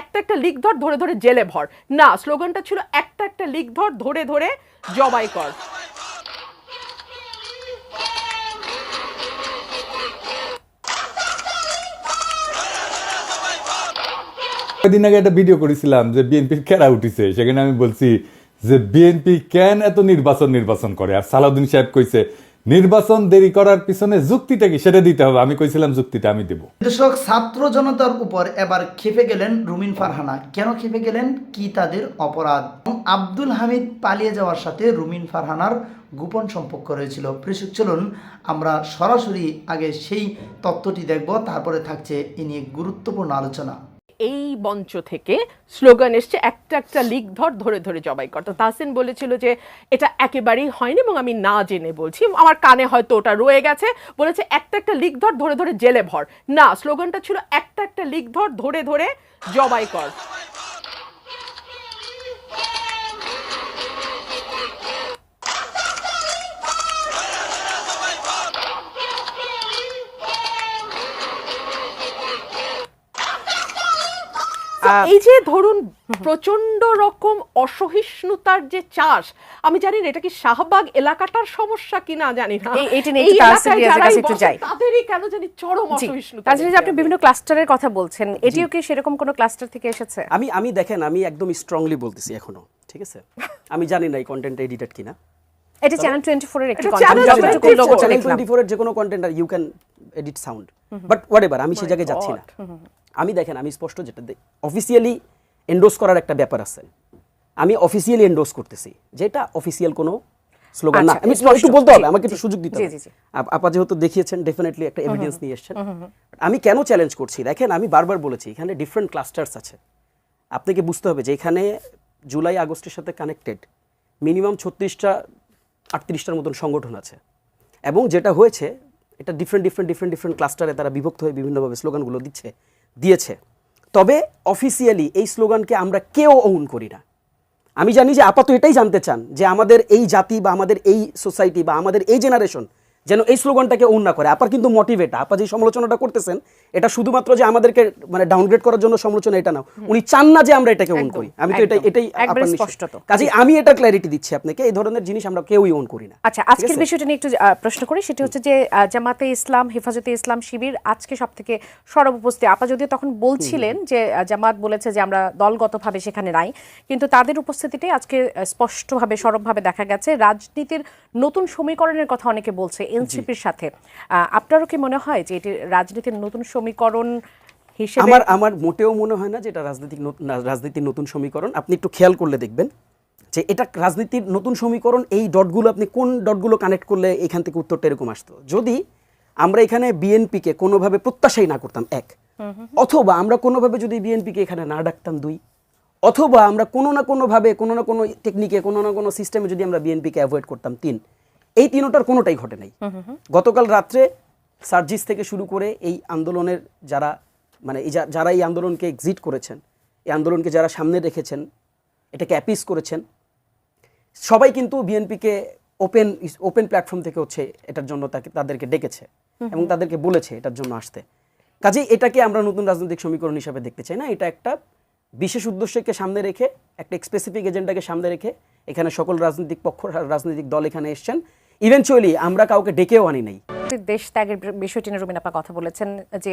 একটা একটা লিক ধর, ধরে ধরে জেলে ভর। না, স্লোগানটা ছিল একটা একটা লিক ধর, ধরে ধরে জবাই কর। কয়েকদিন আগে একটা ভিডিও করেছিলাম যে বিএনপির কেরা উঠিছে। সেখানে আমি বলছি যে বিএনপি কেন এত নির্বাচন নির্বাচন করে? আর সালাউদ্দিন সাহেব কইছে নির্বাচন দেরি করার পিছনে যুক্তিটা কি? সেটা দিতে হবে। আমি কইছিলাম যুক্তিটা আমি দেবো। দর্শক, ছাত্র জনতার উপর এবার খেপে গেলেন রুমিন ফারহানা। কেন খেপে গেলেন? কি তাদের অপরাধ? আব্দুল হামিদ পালিয়ে যাওয়ার সাথে রুমিন ফারহানার গোপন সম্পর্ক রয়েছিল। প্রেষক, চলুন আমরা সরাসরি আগে সেই তত্ত্বটি দেখব। তারপরে থাকছে এ নিয়ে গুরুত্বপূর্ণ আলোচনা। এই মঞ্চ থেকে স্লোগান এসছে, একটা একটা লিক ধর ধরে ধরে জবাই কর। তো তাহসিন বলেছিল যে এটা একেবারেই হয়নি এবং আমি না জেনে বলছি। আমার কানে হয়তো ওটা রয়ে গেছে। বলেছে, একটা একটা লিক ধর ধরে ধরে জেলে ভর। না, স্লোগানটা ছিল, একটা একটা লিক ধর ধরে ধরে জবাই কর। এই যে ধরুন প্রচণ্ড রকম অসহিষ্ণুতার যে চাষ আমি জানি না এটা কি শাহবাগ এলাকাটার সমস্যা কিনা জানি না। তাদেরই কেন জানি চরম অসহিষ্ণুতা আপনি বিভিন্ন ক্লাস্টারের কথা বলছেন। এটিও কি সেরকম কোনো ক্লাস্টার থেকে এসেছে? আমি আমি দেখেন আমি একদম স্ট্রংলি বলতেছি এখনও ঠিক আছে? আমি জানি না এই কন্টেন্ট এডিটেড কিনা। এটা চ্যানেল টোয়েন্টি ফোরের একটি 24 লোগোটা চ্যানেল দেখলাম। টোয়েন্টি যে কোনো content R you can edit sound but whatever আমি সে জায়গায় যাচ্ছি না। আমি দেখেন আমি স্পষ্ট যেটা অফিসিয়ালি এন্ডোজ করার একটা ব্যাপার আছে। আমি অফিসিয়ালি এন্ডোজ করতেছি যেটা অফিসিয়াল কোনো স্লোগান না। আচ্ছা, আমি একটু বলতে হবে আমাকে একটু সুযোগ দিতে হবে। আপা যেহেতু দেখিয়েছেন ডেফিনেটলি একটা এভিডেন্স নিয়ে এসেছেন। আমি কেন চ্যালেঞ্জ করছি? দেখেন আমি বারবার বলেছি এখানে ডিফারেন্ট ক্লাস্টার্স আছে। আপনাকে বুঝতে হবে যে এখানে জুলাই আগস্টের সাথে কানেক্টেড মিনিমাম ছত্রিশটা আটত্রিশটার মতন সংগঠন আছে। এবং যেটা হয়েছে এটা ডিফারেন্ট ডিফারেন্ট ডিফারেন্ট ডিফারেন্ট ক্লাস্টারে তারা বিভক্ত হয়ে বিভিন্নভাবে স্লোগানগুলো দিচ্ছে। দিয়েছে। তবে অফিসিয়ালি এই স্লোগানকে আমরা কেউ ওন করি না। আমি জানি যে আপাতত এটাই জানতে চান যে আমাদের এই জাতি বা আমাদের এই সোসাইটি বা আমাদের এই জেনারেশন যেন এই স্লোগানটাকে ওন না করে। আপার কিন্তু মোটিভেট আপা যে সমালোচনাটা করতেছেন এটা শুধুমাত্র যে আমাদেরকে মানে ডাউনগ্রেড করার জন্য সমালোচনা এটা না। উনি চান না যে আমরা এটাকে ওন করি। আমি তো এটাই এটাই আপনার। কাজেই আমি এটা ক্ল্যারিটি দিচ্ছি আপনাকে এই ধরনের জিনিস আমরা কেউই ওন করি না। আচ্ছা আজকের বিষয়টা নিয়ে একটু প্রশ্ন করি। সেটি হচ্ছে যে জামাতে ইসলাম হেফাজতে ইসলাম শিবির আজকে সব থেকে সরব উপস্থিত। আপা যদিও তখন বলছিলেন যে জামাত বলেছে যে আমরা দলগতভাবে সেখানে নাই। কিন্তু তাদের উপস্থিতিটাই আজকে স্পষ্টভাবে সরবভাবে দেখা গেছে। রাজনীতির নতুন সমীকরণের কথা অনেকে বলছে। এনসিপির সাথে। আপনারও কি মনে হয় যে এটি রাজনীতির নতুন সমীকরণ হিসেবে আমার আমার মোটেও মনে হয় না যে এটা রাজনৈতিক রাজনীতির নতুন সমীকরণ। আপনি একটু খেয়াল করলে দেখবেন যে এটা রাজনীতির নতুন সমীকরণ এই ডটগুলো আপনি কোন ডটগুলো কানেক্ট করলে এখান থেকে উত্তরটা এরকম আসতো? যদি আমরা এখানে বিএনপিকে কোনোভাবে প্রত্যাশাই না করতাম এক। অথবা আমরা কোনোভাবে যদি বিএনপিকে এখানে না ডাকতাম দুই। অথবা আমরা কোনো না কোনোভাবে কোনো না কোনো টেকনিকে কোনো না কোনো সিস্টেমে যদি আমরা বিএনপিকে অ্যাভয়েড করতাম তিন। এই তিনোটার কোনোটাই ঘটে নাই। গতকাল রাত্রে সার্জিস থেকে শুরু করে এই আন্দোলনের যারা মানে এই যা- যারা এই আন্দোলনকে এক্সিট করেছেন এই আন্দোলনকে যারা সামনে রেখেছেন এটাকে অ্যাপিস করেছেন সবাই কিন্তু বিএনপিকে ওপেন ওপেন প্ল্যাটফর্ম থেকে হচ্ছে এটার জন্য তাকে তাদেরকে ডেকেছে এবং তাদেরকে বলেছে এটার জন্য আসতে। কাজেই এটাকে আমরা নতুন রাজনৈতিক সমীকরণ হিসাবে দেখতে চাই না এটা একটা বিশেষ উদ্দেশ্যকে সামনে রেখে একটা স্পেসিফিক এজেন্ডাকে সামনে রেখে এখানে সকল রাজনৈতিক পক্ষ রাজনৈতিক দল এখানে এসছেন। ইভেনচুয়ালি আমরা কাউকে ডেকেও আনি নাই। দেশ ত্যাগের বিষয়টি নিয়ে রুমিন আপা কথা বলেছেন যে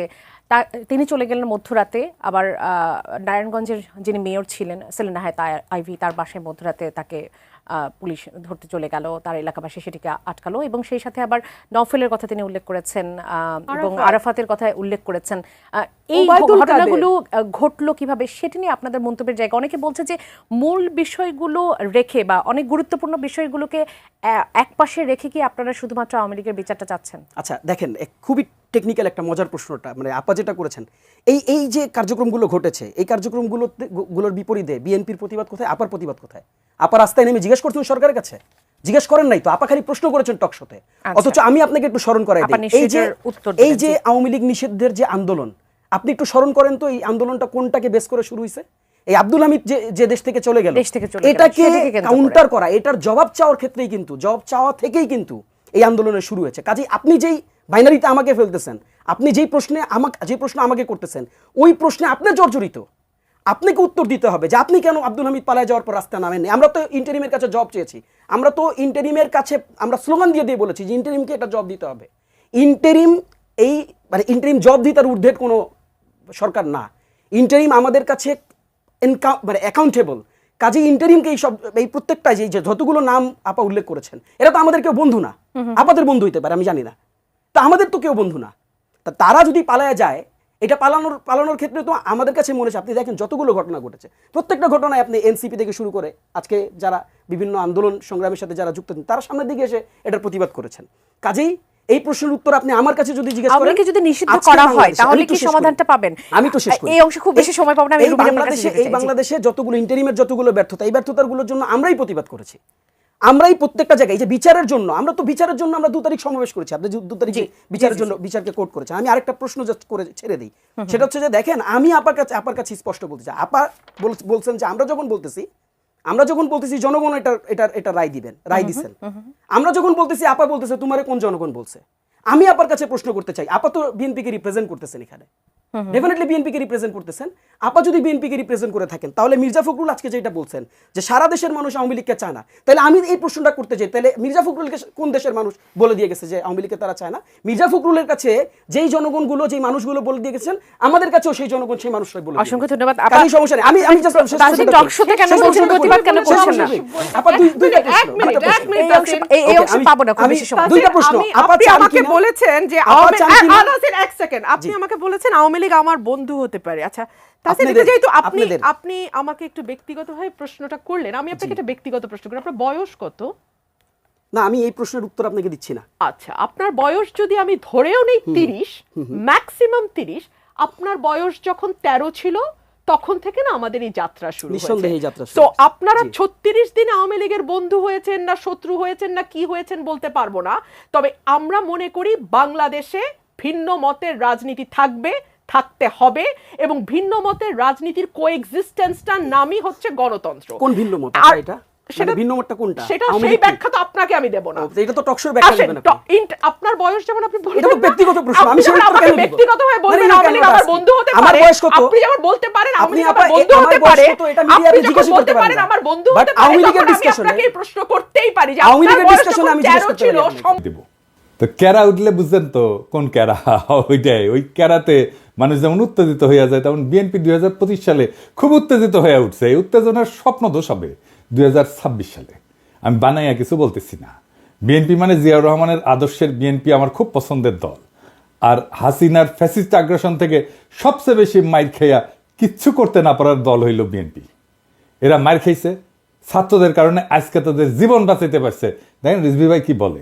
তিনি চলে গেলেন মধ্যরাতে আবার আহ, নারায়ণগঞ্জের যিনি মেয়র ছিলেন সেলেনা হায় আইভি তার বাসায় মধ্যরাতে তাকে আহ, পুলিশ ধরতে চলে গেল তার এলাকাবাসী সেটিকে আটকালো এবং সেই সাথে আবার নফেলের কথা তিনি উল্লেখ করেছেন আহ, এবং আরাফাতের কথা উল্লেখ করেছেন। আহ, এই। ঘটনাগুলো ঘটলো কীভাবে সেটি নিয়ে আপনাদের মন্তব্যের জায়গা অনেকে বলছে যে মূল বিষয়গুলো রেখে বা অনেক গুরুত্বপূর্ণ বিষয়গুলোকে একপাশে রেখে কি আপনারা শুধুমাত্র আওয়ামী লীগের বিচারটা চাচ্ছেন? আচ্ছা দেখেন খুবই টেকনিক্যাল একটা মজার প্রশ্নটা মানে আপা যেটা করেছেন এই এই যে কার্যক্রমগুলো ঘটেছে এই কার্যক্রমগুলো গুলোর বিপরীতে বিএনপির প্রতিবাদ কোথায় আপার প্রতিবাদ কোথায়? আপা রাস্তায় নেমে জিজ্ঞেস করছেন সরকারের কাছে? জিজ্ঞেস করেন নাই তো? আপা খালি প্রশ্ন করেছেন টকশোতে। অথচ আমি আপনাকে একটু স্মরণ করাই এই যে এই যে আওয়ামী লীগ নিষিদ্ধের যে আন্দোলন আপনি একটু স্মরণ করেন তো এই আন্দোলনটা কোনটাকে বেস করে শুরু হয়েছে এই আব্দুল হামিদ যে যে দেশ থেকে চলে গেল এটাকে। কাউন্টার করা। এটার জবাব চাওয়ার ক্ষেত্রেই কিন্তু জবাব চাওয়া থেকেই কিন্তু এই আন্দোলনের শুরু হয়েছে। কাজেই আপনি যেই বাইনারিতে আমাকে ফেলতেছেন আপনি যেই প্রশ্নে আমাকে যে প্রশ্ন আমাকে করতেছেন ওই প্রশ্নে আপনি জর্জরিত। আপনাকে উত্তর দিতে হবে যে আপনি কেন আব্দুল হামিদ পালায় যাওয়ার পর রাস্তা নামেননি? আমরা তো ইন্টারিমের কাছে জব চেয়েছি। আমরা তো ইন্টারিমের কাছে আমরা স্লোগান দিয়ে দিয়ে বলেছি যে ইন্টারিমকে একটা জব দিতে হবে। ইন্টারিম এই মানে ইন্টারিম জব দিয়ে তার ঊর্ধ্বের কোনো সরকার না। ইন্টারিম আমাদের কাছে মানে অ্যাকাউন্টেবল কাজে ইন্টারিমকে এই সব এই প্রত্যেকটা যে যতগুলো নাম আপা উল্লেখ করেছেন এরা তো আমাদের কেউ বন্ধু না। আপাদের বন্ধু হইতে পারে আমি জানি না। তা আমাদের তো কেউ বন্ধু না। তা তারা যদি পালায় যায় এটা পালানোর পালানোর ক্ষেত্রে তো আমাদের কাছে মনে হচ্ছে আপনি দেখেন যতগুলো ঘটনা ঘটেছে প্রত্যেকটা ঘটনায় আপনি এনসিপি থেকে শুরু করে আজকে যারা বিভিন্ন আন্দোলন সংগ্রামের সাথে যারা যুক্ত তারা সামনের দিকে এসে এটার প্রতিবাদ করেছেন। কাজেই এই প্রশ্নের উত্তর আপনি আমার কাছে যদি জিজ্ঞেস করেন আওয়ামী যদি নিষিদ্ধ করা হয় তাহলে কি সমাধানটা পাবেন? আমি তো শেষ করি। এই অংশে খুব বেশি সময় পাবো না আমি বাংলাদেশে এই বাংলাদেশে যতগুলো ইন্টারিমের যতগুলো ব্যর্থতা এই ব্যর্থতাগুলোর জন্য আমরাই প্রতিবাদ করেছি। আমরাই প্রত্যেকটা জায়গায় এই যে বিচারের জন্য আমরা তো বিচারের জন্য আমরা দু তারিখ সমাবেশ করেছি। আপনি দু তারিখে বিচারের জন্য বিচারকে কোর্ট করেছে আমি আরেকটা প্রশ্ন just করে ছেড়ে দিই। সেটা হচ্ছে যে দেখেন আমি আপার কাছে আপার কাছে স্পষ্ট বলতে চাই। আপা বলছেন যে আমরা যখন বলতেছি আমরা যখন বলতেছি জনগণ এটা এটা এটা রায় দিবেন রায় দিছেন। আমরা যখন বলতেছি আপা বলতেছে তোমারে কোন জনগণ বলছে? আমি আপার কাছে প্রশ্ন করতে চাই। আপা তো বিএনপিকে রিপ্রেজেন্ট করতেছেন এখানে। ডেফিনেটলি বিএনপিকে রিপ্রেজেন্ট করতেছেন। আপা যদি বিএনপিকে রিপ্রেজেন্ট করে থাকেন তাহলে মির্জা ফখরুল আজকে যেটা বলছেন যে সারা দেশের মানুষ আওয়ামী লীগকে চায় না। তাহলে আমি এই প্রশ্নটা করতে চাই তাহলে মির্জা ফখরুলকে কোন দেশের মানুষ বলে দিয়ে গেছে যে আওয়ামী লীগকে তারা চায় না? মির্জা ফখরুলের কাছে যেই জনগণগুলো যেই মানুষগুলো বলে দিয়ে গেছেন আমাদের কাছেও সেই জনগণ সেই মানুষরাই বলে অসংখ্য ধন্যবাদ। আপা- কাজেই সমস্যা নেই। আমি আমি প্রশ্নটা talk করি। কেন বলছেন, প্রতিবাদ কেন করছেন না? আপা দুই- দুইটা এক মিনিট, এক মিনিট, এই অংশ এই- এই পাবো না খুব বেশি সময় দুইটা প্রশ্ন। আপা আপনি আমাকে বলেছেন যে আওয়ামী এক সেকেন্ড। আপনি আমাকে বলেছেন আওয়ামী লীগ আমার বন্ধু হতে পারে। আচ্ছা যেহেতু আপনি আপনি আমাকে একটু ব্যক্তিগতভাবে প্রশ্নটা করলেন আমি আপনাকে একটা ব্যক্তিগত প্রশ্ন করি। আপনার বয়স কত? না আমি এই প্রশ্নের উত্তর আপনাকে দিচ্ছি না। আচ্ছা আপনার বয়স যদি আমি ধরেও নেই তিরিশ ম্যাক্সিমাম তিরিশ আপনার বয়স যখন তেরো ছিল তখন থেকে না আমাদের এই যাত্রা শুরু নিঃসন্দেহে যাত্রা তো আপনারা। ছত্রিশ দিন আওয়ামী লীগের বন্ধু হয়েছেন না শত্রু হয়েছেন না কি হয়েছেন বলতে পারব না। তবে আমরা মনে করি বাংলাদেশে ভিন্ন মতের রাজনীতি থাকবে থাকতে হবে এবং ভিন্ন মতের রাজনীতির কোএক্সিস্টেন্সটার নামই হচ্ছে গণতন্ত্র। কোন ভিন্ন মত? আর এটা? সেটা সেটা ভিন্ন মতটা কোনটা? সেটা সেই ব্যাখ্যা তো আপনাকে আমি দেব না। এটা তো টকশোর ব্যাখ্যা দেবেন আপনার বয়স যেমন আপনি এটা তো ব্যক্তিগত প্রশ্ন, আমি ব্যক্তিগতভাবে মানে বলবেন আমার বন্ধু হতে আমার পারে বয়স কত? আপনি যেমন বলতে পারেন আপনি আমার বন্ধু হতে পারে কত? এটা মিডিয়াতে জিজ্ঞাসা করতে পারেন আমার বন্ধু হতে পারে আওয়ামী লীগের আপনাকে প্রশ্ন করতেই পারি যে আওয়ামী আপনার লীগের আমি জিজ্ঞেস করতে পারি আপনাকে। তো ক্যারা উঠলে বুঝছেন তো কোন ক্যারা ওইটাই ওই ক্যারাতে মানুষ যেমন উত্তেজিত হইয়া যায়, তেমন বিএনপি দুই হাজার পঁচিশ সালে খুব উত্তেজিত হয়ে উঠছে। এই উত্তেজনার স্বপ্ন দোষ হবে দুই সালে। আমি বানাইয়া কিছু বলতেছি না। বিএনপি মানে জিয়াউর রহমানের আদর্শের বিএনপি আমার খুব পছন্দের দল। আর হাসিনার ফ্যাসিস্ট আগ্রাসন থেকে সবচেয়ে বেশি মাইর খেয়া কিচ্ছু করতে না পারার দল হইল বিএনপি। এরা মার খেয়েছে ছাত্রদের কারণে আজকে তাদের জীবন বাঁচাইতে পারছে। দেখেন রিজভি ভাই কি বলে?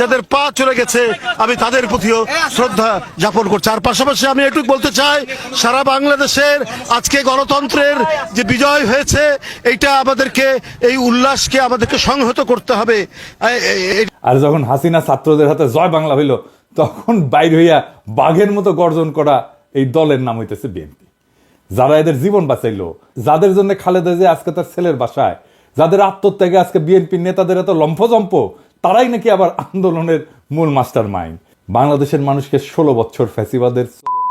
যাদের পা চলে গেছে, আমি তাদের প্রতিও শ্রদ্ধা জ্ঞাপন করছি। আর পাশাপাশি আমি একটু বলতে চাই, সারা বাংলাদেশের আজকে গণতন্ত্রের যে বিজয় হয়েছে, এইটা আমাদেরকে, এই উল্লাসকে আমাদেরকে সংহত করতে হবে। আর যখন হাসিনা ছাত্রদের হাতে জয় বাংলা হইল, তখন বাইর হইয়া বাঘের মতো গর্জন করা এই দলের নাম হইতেছে বিএনপি। যারা এদের জীবন বাঁচাইলো, যাদের জন্য খালেদা যে আজকে তার ছেলের বাসায়, যাদের আত্মত্যাগে আজকে বিএনপির নেতাদের এত লম্ফজম্প তারাই নাকি আবার আন্দোলনের মূল মাস্টার মাইন্ড বাংলাদেশের মানুষকে ষোলো বছর ফ্যাসিবাদের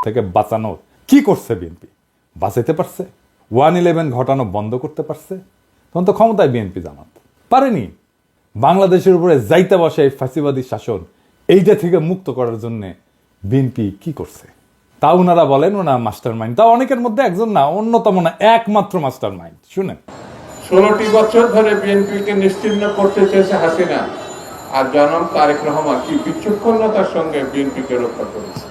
থেকে বাঁচানোর কি করছে বিএনপি? বাঁচাইতে পারছে? ওয়ান ইলেভেন ঘটানো বন্ধ করতে পারছে? তখন তো ক্ষমতায় বিএনপি জামাত। পারেনি। বাংলাদেশের উপরে যাইতে বসে এই ফাঁসিবাদী শাসন, এইটা থেকে মুক্ত করার জন্য বিএনপি কি করছে? তা ওনারা বলেন ওনা মাস্টার মাইন্ড তা অনেকের মধ্যে একজন না, অন্যতম না, একমাত্র মাস্টার মাইন্ড শুনেন। ষোলোটি বছর ধরে বিএনপিকে নিশ্চিহ্ন করতে চেয়েছে হাসিনা। আর জনাব তারেক রহমান কি বিচক্ষণতার সঙ্গে বিএনপিকে রক্ষা করেছে?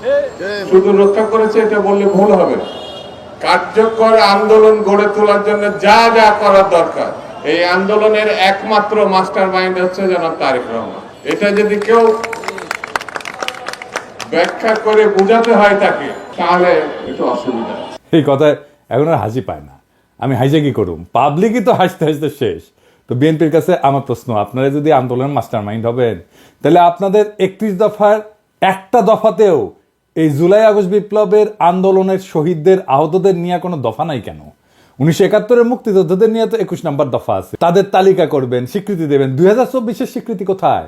শুধু রক্ষা করেছে এটা বললে ভুল হবে কার্যকর আন্দোলন গড়ে তোলার জন্য যা যা করার দরকার এই আন্দোলনের একমাত্র মাস্টার মাইন্ড হচ্ছে জনাব তারেক রহমান। এটা যদি কেউ ব্যাখ্যা করে বোঝাতে হয় তাকে তাহলে একটু অসুবিধা। এই কথায় এখন আর হাসি পায় না। আমি হাসে কি করুম? পাবলিকই তো হাসতে হাসতে শেষ। তো বিএনপির কাছে আমার প্রশ্ন, আপনারা যদি আন্দোলনের মাস্টার মাইন্ড হবেন, তাহলে আপনাদের একত্রিশ দফার একটা দফাতেও এই জুলাই আগস্ট বিপ্লবের আন্দোলনের শহীদদের, আহতদের নিয়ে কোনো দফা নাই কেন? উনিশশো একাত্তরের মুক্তিযোদ্ধাদের নিয়ে তো একুশ নম্বর দফা আছে। তাদের তালিকা করবেন, স্বীকৃতি দেবেন। দুই হাজার চব্বিশের স্বীকৃতি কোথায়?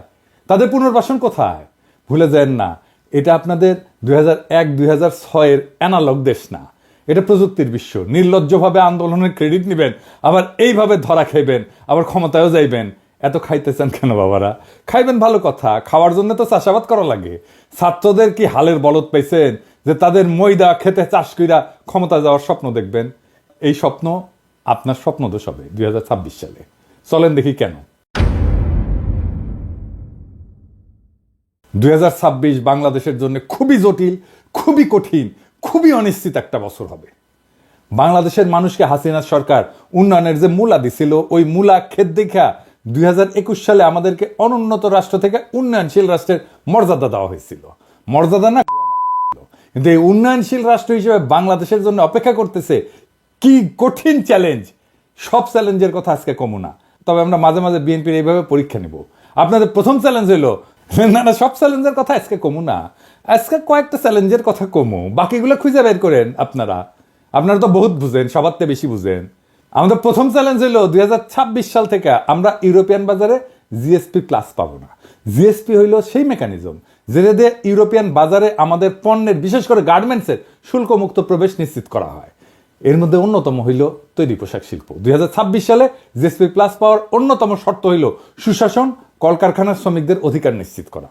তাদের পুনর্বাসন কোথায়? ভুলে যান না, এটা আপনাদের দুই হাজার এক, দুই হাজার ছয়ের অ্যানালগ দেশ না। এটা প্রযুক্তির বিশ্ব। নির্লজ্জভাবে আন্দোলনের ক্রেডিট নেবেন, আবার এইভাবে ধরা খাইবেন, আবার ক্ষমতায়ও যাইবেন। এত খাইতেছেন কেন বাবারা? খাইবেন ভালো কথা, খাওয়ার জন্য তো চাষাবাদ করা লাগে। ছাত্রদের কি হালের বলদ পাইছেন যে তাদের ময়দা খেতে চাষ কইরা ক্ষমতা যাওয়ার স্বপ্ন দেখবেন? এই স্বপ্ন আপনার স্বপ্ন দোষ হবে দুই হাজার ছাব্বিশ সালে। চলেন দেখি কেন। দুই হাজার ছাব্বিশ বাংলাদেশের জন্য খুবই জটিল, খুবই কঠিন খুবই অনিশ্চিত একটা বছর হবে। বাংলাদেশের মানুষকে হাসিনা সরকার উন্নয়নের যে মূলা দিছিল, ওই মূলা খেত দেখা দুই সালে আমাদেরকে অনুন্নত রাষ্ট্র থেকে উন্নয়নশীল রাষ্ট্রের মর্যাদা দেওয়া হয়েছিল। মর্যাদা না কিন্তু এই উন্নয়নশীল রাষ্ট্র হিসেবে বাংলাদেশের জন্য অপেক্ষা করতেছে কি কঠিন চ্যালেঞ্জ সব চ্যালেঞ্জের কথা আজকে কমু না। তবে আমরা মাঝে মাঝে বিএনপির এইভাবে পরীক্ষা নিব। আপনাদের প্রথম চ্যালেঞ্জ হইল, না না, সব চ্যালেঞ্জের কথা আজকে কমু না। আজকে কয়েকটা চ্যালেঞ্জের কথা কমু। বাকিগুলো খুঁজে বের করেন আপনারা। আপনারা তো বহুত বুঝেন সবার থেকে বেশি বুঝেন। আমাদের প্রথম চ্যালেঞ্জ হলো দুই সাল থেকে আমরা ইউরোপিয়ান বাজারে জিএসপি প্লাস পাবো না। জিএসপি হইল সেই মেকানিজম যেটা দিয়ে ইউরোপিয়ান বাজারে আমাদের পণ্যের, বিশেষ করে গার্মেন্টসের শুল্কমুক্ত প্রবেশ নিশ্চিত করা হয়। এর মধ্যে অন্যতম হইল তৈরি পোশাক শিল্প। দুই হাজার ছাব্বিশ সালে জিএসপি প্লাস পাওয়ার অন্যতম শর্ত হইল সুশাসন, কলকারখানার শ্রমিকদের অধিকার নিশ্চিত করা।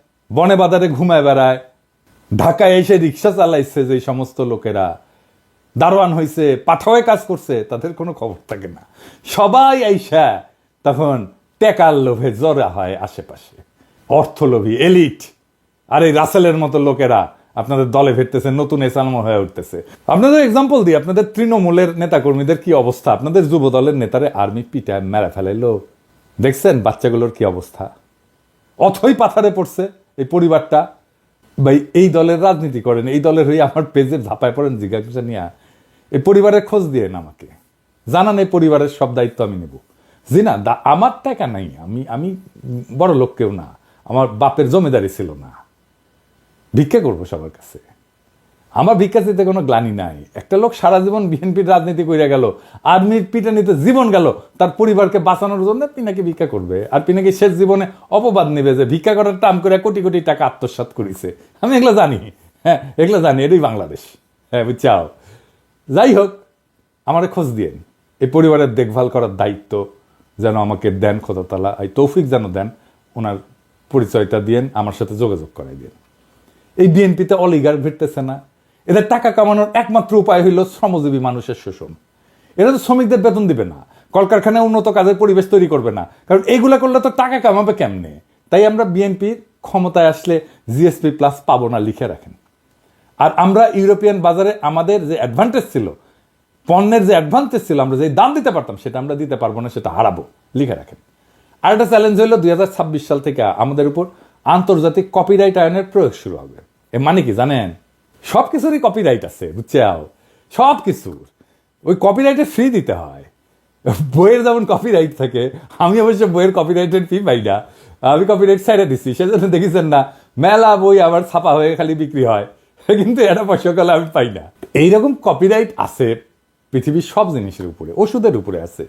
বনে বাজারে ঘুমায় বেড়ায়, ঢাকায় এসে রিক্সা চালাইছে যে সমস্ত লোকেরা। দারোয়ান হয়েছে পাঠাওয়ে কাজ করছে, তাদের কোনো খবর থাকে না। সবাই আইসা তখন টেকার লোভে জড়া হয় আশেপাশে। অর্থলোভী, এলিট। আর এই রাসেলের মতো লোকেরা, আপনাদের দলে ফিরতেছে, নতুন এসালম হয়ে উঠতেছে। আপনাদের এক্সাম্পল দিই, আপনাদের তৃণমূলের নেতাকর্মীদের কি অবস্থা? আপনাদের যুব দলের নেতারে আর্মি পিটায় মেরে ফেলাইলো। দেখছেন বাচ্চাগুলোর কি অবস্থা? অথই পাথারে পড়ছে। এই পরিবারটা বা এই দলের রাজনীতি করেন, এই দলের হয়ে আমার পেজে ঝাঁপায় পড়েন, জিজ্ঞাসা নিয়ে এই পরিবারের খোঁজ দিয়েন আমাকে। জানান এই পরিবারের সব দায়িত্ব আমি নেব। জি না দা- আমার টাকা নাই, আমি আমি বড় লোক কেউ না, আমার বাপের জমিদারি ছিল না। ভিক্ষা করব সবার কাছে। আমার ভিক্ষা দিতে কোনো গ্লানি নাই। একটা লোক সারা জীবন বিএনপির রাজনীতি করে গেল আর্মির পিটানিতে জীবন গেল, তার পরিবারকে বাঁচানোর জন্য পিনাকি ভিক্ষা করবে। আর পিনাকি শেষ জীবনে অপবাদ নেবে যে ভিক্ষা করার টাম করে কোটি কোটি টাকা আত্মসাৎ করেছে। আমি এগুলো জানি। হ্যাঁ এগুলো জানি, এটাই বাংলাদেশ। হ্যাঁ বুঝছাও? যাই হোক, আমারে খোঁজ দিয়েন। এই পরিবারের দেখভাল করার দায়িত্ব যেন আমাকে দেন খোদাতালা, এই তৌফিক যেন দেন, ওনার পরিচয়টা দিয়েন, আমার সাথে যোগাযোগ করাই দিন এই বিএনপিতে অলিগার ভিড়তেছে না। এদের টাকা কামানোর একমাত্র উপায় হইল শ্রমজীবী মানুষের শোষণ এরা তো শ্রমিকদের বেতন দিবে না, কলকারখানায় উন্নত কাজের পরিবেশ তৈরি করবে না। কারণ এইগুলো করলে তো টাকা কামাবে কেমনে? তাই আমরা বিএনপির ক্ষমতায় আসলে জিএসপি প্লাস পাবো না লিখে রাখেন। আর আমরা ইউরোপিয়ান বাজারে আমাদের যে অ্যাডভান্টেজ ছিল, পণ্যের যে অ্যাডভান্টেজ ছিল, আমরা যে দাম দিতে পারতাম, সেটা আমরা দিতে পারব না, সেটা হারাবো, লিখে রাখেন। আর একটা চ্যালেঞ্জ হলো দুই হাজার ছাব্বিশ সাল থেকে আমাদের উপর আন্তর্জাতিক কপিরাইট আইনের প্রয়োগ শুরু হবে। এ মানে কি জানেন? সব কিছুরই কপিরাইট আছে, বুঝছাও? সব কিছুর ওই কপিরাইটে ফ্রি দিতে হয়। বইয়ের যেমন কপিরাইট থাকে, আমি অবশ্য বইয়ের কপিরাইটের ফি পাই না। আমি কপিরাইট সাইডে দিচ্ছি সেজন্য দেখেছেন না, মেলা বই আবার ছাপা হয়ে খালি বিক্রি হয়। কিন্তু এটা পয়সাকালে আমি পাই না। এইরকম কপিরাইট আছে পৃথিবীর সব জিনিসের উপরে, ওষুধের উপরে আছে।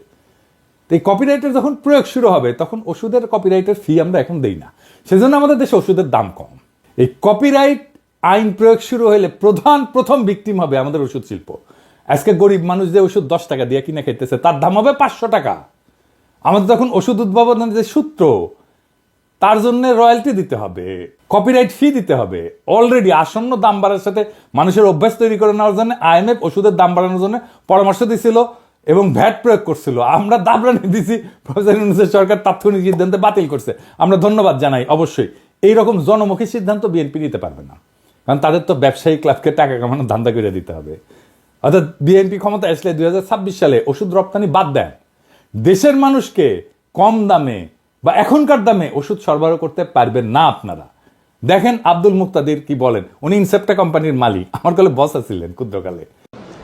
তো এই কপিরাইটের যখন প্রয়োগ শুরু হবে, তখন ওষুধের কপিরাইটের ফি আমরা এখন দেই না। সেজন্য আমাদের দেশে ওষুধের দাম কম। এই কপিরাইট আইন প্রয়োগ শুরু হলে প্রধান, প্রথম ভিকটিম হবে আমাদের ওষুধ শিল্প। আজকে গরিব মানুষ যে ওষুধ দশ টাকা দিয়ে কিনে খেতেছে তার দাম হবে পাঁচশো টাকা। আমাদের যখন ওষুধ উদ্ভাবনের যে সূত্র, তার জন্য রয়্যালটি দিতে হবে কপিরাইট ফি দিতে হবে। অলরেডি আসন্ন দাম বাড়ার সাথে মানুষের অভ্যাস তৈরি করে নেওয়ার জন্য আইএমএফ ওষুধের দাম বাড়ানোর জন্য পরামর্শ দিছিল এবং ভ্যাট প্রয়োগ করছিল। আমরা দাবরানি দিছি, প্রফেসর সরকার তাৎক্ষণিক সিদ্ধান্তে বাতিল করছে। আমরা ধন্যবাদ জানাই, অবশ্যই। এই রকম জনমুখী সিদ্ধান্ত বিএনপি নিতে পারবে না। কারণ তাদের তো ব্যবসায়ী ক্লাবকে টাকা কামানোর ধান্দা করে দিতে হবে। অর্থাৎ বিএনপি ক্ষমতা আসলে দু হাজার ছাব্বিশ সালে ওষুধ রপ্তানি বাদ দেন। দেশের মানুষকে কম দামে বা এখনকার দামে ওষুধ সরবরাহ করতে পারবেন না আপনারা। দেখেন আব্দুল মুক্তাদির কি বলেন। উনি ইনসেপ্টা কোম্পানির মালিক। আমার কালে বস ছিলেন ক্ষুদ্রকালে।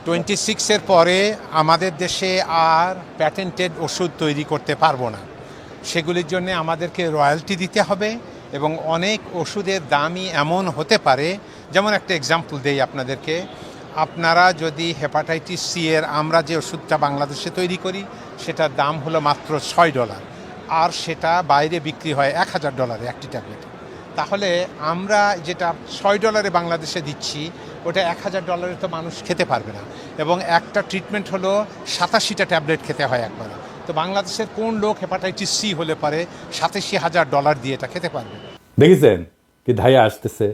টোয়েন্টি সিক্সের পরে আমাদের দেশে আর প্যাটেন্টেড ওষুধ তৈরি করতে পারব না। সেগুলির জন্য আমাদেরকে রয়্যালটি দিতে হবে। এবং অনেক ওষুধের দামই এমন হতে পারে, যেমন একটা এক্সাম্পল দেই আপনাদেরকে। আপনারা যদি হেপাটাইটিস সি এর আমরা যে ওষুধটা বাংলাদেশে তৈরি করি, সেটার দাম হলো মাত্র ছয় ডলার। আর সেটা বাইরে বিক্রি হয় এক হাজার ডলারে একটি ট্যাবলেট। তাহলে আমরা যেটা ছয় ডলারে বাংলাদেশে দিচ্ছি, ওটা এক হাজার ডলারে তো মানুষ খেতে পারবে না। এবং একটা ট্রিটমেন্ট হলো সাতাশিটা ট্যাবলেট খেতে হয় একবার। তো বাংলাদেশের কোন লোক হেপাটাইটিস সি হলে পারে সাতাশি হাজার ডলার দিয়ে এটা খেতে পারবে? দেখেছেন কি ধাইয়া আসতেছে?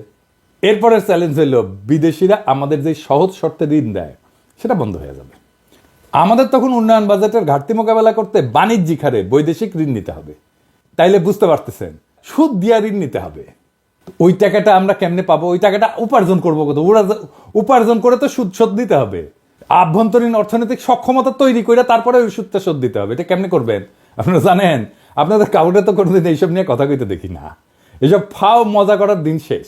এরপরের চ্যালেঞ্জ হলো, বিদেশিরা আমাদের যে সহজ শর্তে ঋণ দেয়, সেটা বন্ধ হয়ে যাবে। আমাদের তখন উন্নয়ন বাজেটের ঘাটতি মোকাবেলা করতে বাণিজ্যিক হারে বৈদেশিক ঋণ নিতে হবে। তাইলে বুঝতে পারতেছেন, সুদ দিয়া ঋণ নিতে হবে। ওই টাকাটা আমরা কেমনে পাবো? ওই টাকাটা উপার্জন করব কত? উপার্জন করে তো সুদ শোধ দিতে হবে। আভ্যন্তরীণ অর্থনৈতিক সক্ষমতা তৈরি করে তারপরে ওই সুদটা শোধ দিতে হবে। এটা কেমনে করবেন? আপনারা জানেন, আপনাদের কাউরে তো কোনোদিন এইসব নিয়ে কথা কইতে দেখি না। এসব ফাও মজা করার দিন শেষ।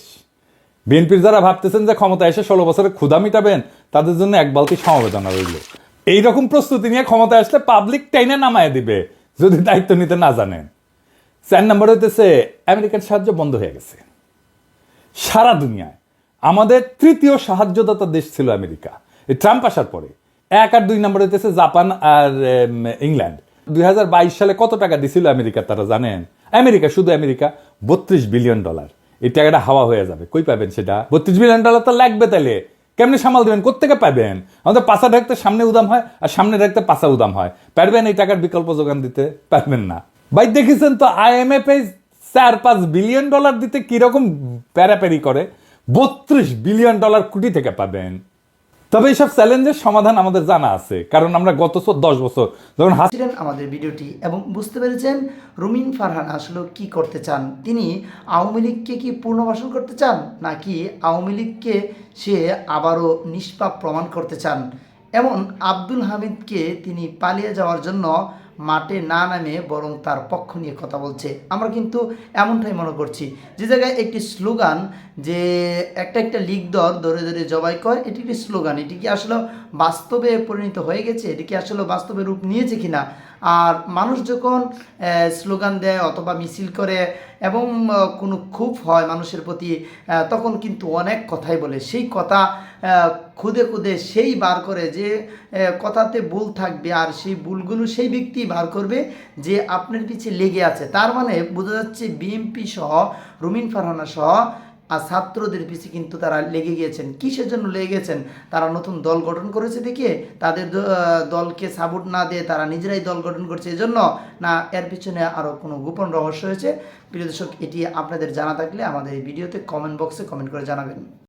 বিএনপির যারা ভাবতেছেন যে ক্ষমতা এসে ষোলো বছরে ক্ষুধা মিটাবেন, তাদের জন্য এক বালতি সমবেদনা রইল। এইরকম প্রস্তুতি নিয়ে ক্ষমতা আসলে পাবলিক টাইনে নামায় দিবে, যদি দায়িত্ব নিতে না জানেন। চার নম্বর হইতেছে, আমেরিকার সাহায্য বন্ধ হয়ে গেছে। সারা দুনিয়ায়। আমাদের তৃতীয় সাহায্যদাতা দেশ ছিল আমেরিকা। ট্রাম্প আসার পরে, এক আর দুই নম্বর হইতেছে জাপান আর ইংল্যান্ড। দুই হাজার বাইশ সালে কত টাকা দিছিল আমেরিকা তারা জানেন? আমেরিকা, শুধু আমেরিকা, বত্রিশ বিলিয়ন ডলার। এই টাকাটা হাওয়া হয়ে যাবে। কই পাবেন সেটা? বত্রিশ বিলিয়ন ডলার তো লাগবে তাহলে কেমনি সামাল দেবেন? কোথেকে পাবেন? আমাদের পাশা ঢাকতে সামনে উদাম হয় আর সামনে ঢাকতে পাশা উদাম হয়। পারবেন এই টাকার বিকল্প যোগান দিতে? পারবেন না। ভাই, দেখেছেন তো আইএমএফ এই চার পাঁচ বিলিয়ন ডলার দিতে কীরকম প্যারাপ্যারি করে? বত্রিশ বিলিয়ন ডলার কোটি থেকে পাবেন। তবে এইসব চ্যালেঞ্জের সমাধান আমাদের জানা আছে, কারণ আমরা গত দশ বছর যখন হাসিলেন আমাদের ভিডিওটি এবং বুঝতে পেরেছেন রুমিন ফারহান আসলে কি করতে চান? তিনি আওয়ামী লীগকে কি পুনর্বাসন করতে চান, নাকি আওয়ামী লীগকে সে আবারও নিষ্পাপ প্রমাণ করতে চান? এমন আব্দুল হামিদকে তিনি পালিয়ে যাওয়ার জন্য মাঠে না নামে বরং তার পক্ষ নিয়ে কথা বলছে। আমরা কিন্তু এমনটাই মনে করছি। যে জায়গায় একটি স্লোগান যে একটা একটা লিগ দর ধরে ধরে জবাই কর, এটি একটি স্লোগান। এটি কি আসলে বাস্তবে পরিণত হয়ে গেছে? এটি কি আসলে বাস্তবে রূপ নিয়েছে কিনা? আর মানুষ যখন স্লোগান দেয় অথবা মিছিল করে এবং কোনো ক্ষোভ হয় মানুষের প্রতি তখন কিন্তু অনেক কথাই বলে। সেই কথা খুদে খুদে সেই বার করে যে কথাতে ভুল থাকবে আর সেই ভুলগুলো সেই ব্যক্তি বার করবে যে আপনার পিছে লেগে আছে। তার মানে বোঝা যাচ্ছে বিএমপি সহ, রুমিন ফারহানা সহ আর ছাত্রদের পিছিয়ে কিন্তু তারা লেগে গিয়েছেন। কিসের জন্য লেগে গেছেন তারা নতুন দল গঠন করেছে দেখিয়ে তাদের দলকে সাপোর্ট না দিয়ে তারা নিজেরাই দল গঠন করছে। এজন্য না, এর পিছনে আরও কোনো গোপন রহস্য হয়েছে। প্রিয় দর্শক, এটি আপনাদের জানা থাকলে আমাদের এই ভিডিওতে কমেন্ট বক্সে কমেন্ট করে জানাবেন।